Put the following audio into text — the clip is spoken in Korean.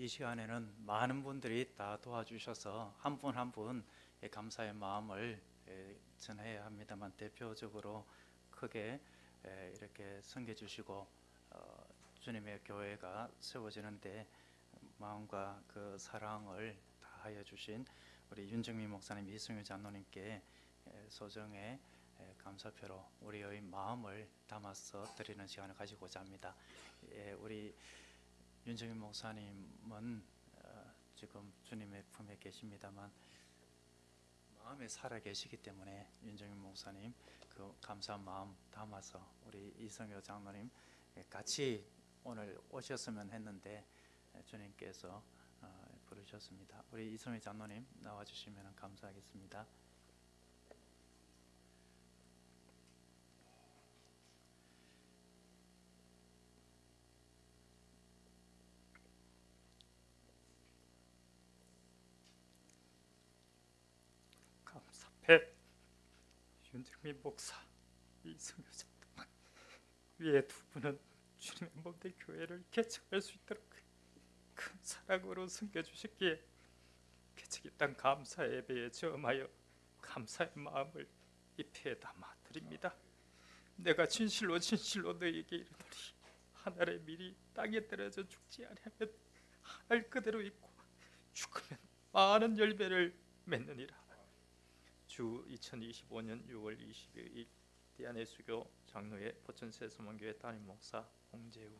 이 시간에는 많은 분들이 다 도와주셔서 한 분 한 분 감사의 마음을 에, 전해야 합니다만 대표적으로 크게 에, 이렇게 섬겨주시고 어, 주님의 교회가 세워지는데 마음과 그 사랑을 다하여 주신 우리 윤정민 목사님, 이승유 장로님께 에, 소정의 에, 감사표로 우리의 마음을 담아서 드리는 시간을 가지고자 합니다. 예, 우리 윤정민 목사님은 어, 지금 주님의 품에 계십니다만 마음에 살아 계시기 때문에 윤정민 목사님 그 감사한 마음 담아서 우리 이성효 장로님 예, 같이 오늘 오셨으면 했는데 예, 주님께서 어, 부르셨습니다. 우리 이성효 장로님 나와 주시면 감사하겠습니다. 감사패 윤정민 목사 이승효 위에 두 분은 주님의 몸된 교회를 개척할 수 있도록 큰 사랑으로 섬겨주셨기에 개척의 땅 감사 예배에 저음하여 감사의 마음을 입에 담아 드립니다. 내가 진실로 진실로 너희에게 이르노니 하늘의 밀이 땅에 떨어져 죽지 아니하면 하늘 그대로 있고 죽으면 많은 열매를 맺느니라. 주 2025년 6월 22일 대한예수교 장로회 포천세 소망교회 담임 목사 홍재우